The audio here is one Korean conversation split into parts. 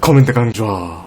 커맨드 강좌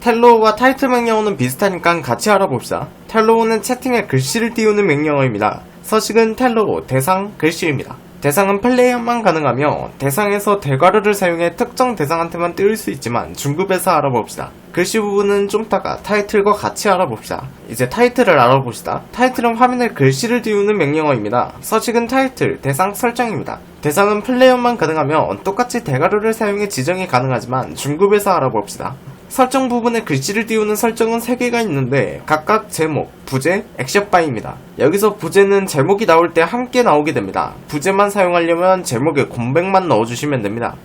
텔로우와 타이틀 명령어는 비슷하니까 같이 알아봅시다. 텔로우는 채팅에 글씨를 띄우는 명령어입니다. 서식은 텔로우, 대상, 글씨입니다. 대상은 플레이어만 가능하며 대상에서 대괄호를 사용해 특정 대상한테만 띄울 수 있지만 중급에서 알아봅시다. 글씨 부분은 좀 이따가 타이틀과 같이 알아봅시다. 이제 타이틀을 알아봅시다. 타이틀은 화면에 글씨를 띄우는 명령어입니다. 서식은 타이틀, 대상 설정입니다. 대상은 플레이어만 가능하며 똑같이 대괄호를 사용해 지정이 가능하지만 중급에서 알아봅시다. 설정 부분에 글씨를 띄우는 설정은 3개가 있는데 각각 제목, 부제, 액션 바입니다. 여기서 부제는 제목이 나올 때 함께 나오게 됩니다. 부제만 사용하려면 제목에 공백만 넣어주시면 됩니다.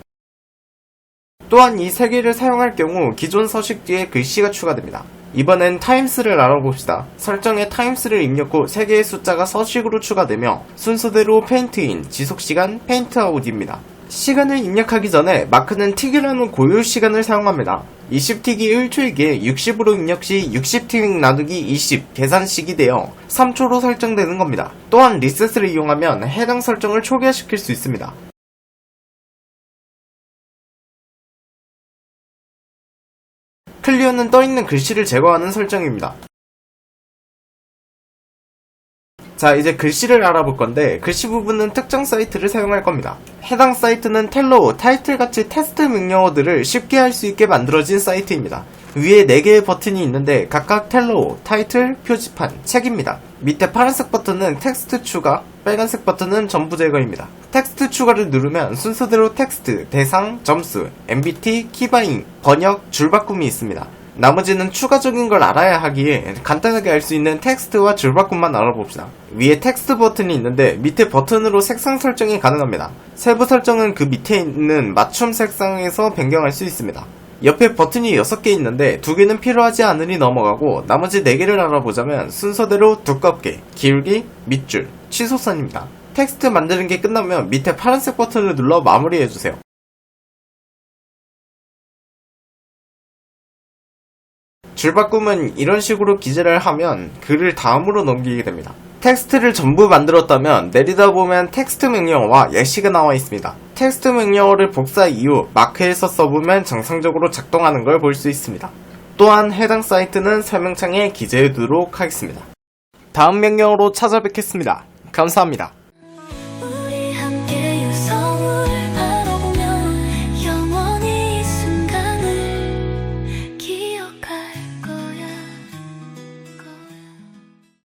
또한 이 3개를 사용할 경우 기존 서식 뒤에 글씨가 추가됩니다. 이번엔 타임스를 알아봅시다. 설정에 타임스를 입력 후 3개의 숫자가 서식으로 추가되며 순서대로 페인트인, 지속시간, 페인트아웃입니다. 시간을 입력하기 전에 마크는 틱이라는 고유 시간을 사용합니다. 20틱이 1초이기에 60으로 입력 시 60틱 나누기 20 계산식이 되어 3초로 설정되는 겁니다. 또한 리셋을 이용하면 해당 설정을 초기화시킬 수 있습니다. 클리어는 떠있는 글씨를 제거하는 설정입니다. 자, 이제 글씨를 알아볼 건데, 글씨 부분은 특정 사이트를 사용할 겁니다. 해당 사이트는 텔로, 타이틀 같이 테스트 명령어들을 쉽게 할 수 있게 만들어진 사이트입니다. 위에 4개의 버튼이 있는데, 각각 텔로, 타이틀, 표지판, 책입니다. 밑에 파란색 버튼은 텍스트 추가, 빨간색 버튼은 전부 제거입니다. 텍스트 추가를 누르면 순서대로 텍스트, 대상, 점수, MBT, 키바잉, 번역, 줄바꿈이 있습니다. 나머지는 추가적인 걸 알아야 하기에 간단하게 알 수 있는 텍스트와 줄바꿈만 알아봅시다. 위에 텍스트 버튼이 있는데 밑에 버튼으로 색상 설정이 가능합니다. 세부 설정은 그 밑에 있는 맞춤 색상에서 변경할 수 있습니다. 옆에 버튼이 6개 있는데 2개는 필요하지 않으니 넘어가고 나머지 4개를 알아보자면 순서대로 두껍게, 기울기, 밑줄, 취소선입니다. 텍스트 만드는 게 끝나면 밑에 파란색 버튼을 눌러 마무리해주세요. 줄바꿈은 이런 식으로 기재를 하면 글을 다음으로 넘기게 됩니다. 텍스트를 전부 만들었다면 내리다 보면 텍스트 명령어와 예시가 나와 있습니다. 텍스트 명령어를 복사 이후 마크에서 써보면 정상적으로 작동하는 걸 볼 수 있습니다. 또한 해당 사이트는 설명창에 기재해 두도록 하겠습니다. 다음 명령어로 찾아뵙겠습니다. 감사합니다.